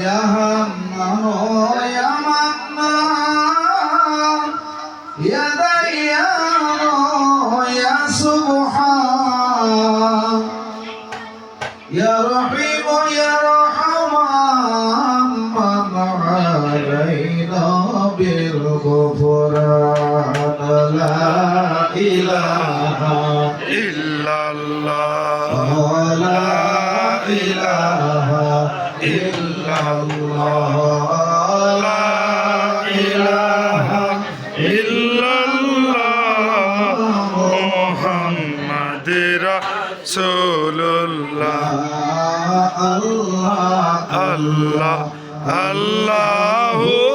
جهنم يا منان يا ديان يا سبحان يا رحيم يا رحمن من علينا بالغفران لا إله إلا الله لا إله illallah la ilaha illallah muhammadur rasulullah allah allah allahu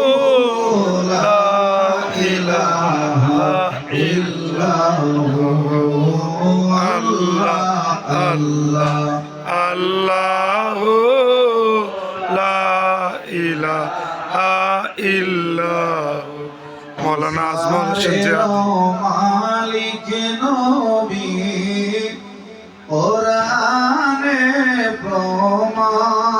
Allah, Allah, Allah. ইলাহা ইল্লাহ মৌলানা আজমল সজ্জা মালিক নবী কোরআনে প্রমাণ।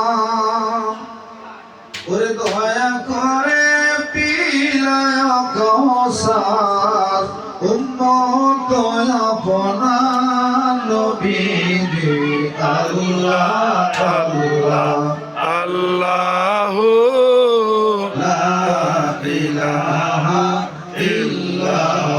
ওরে দয়া করে পিলায় কৌসার উম্মত আপনার নবী। ইলাহা ইল্লাল্লাহ।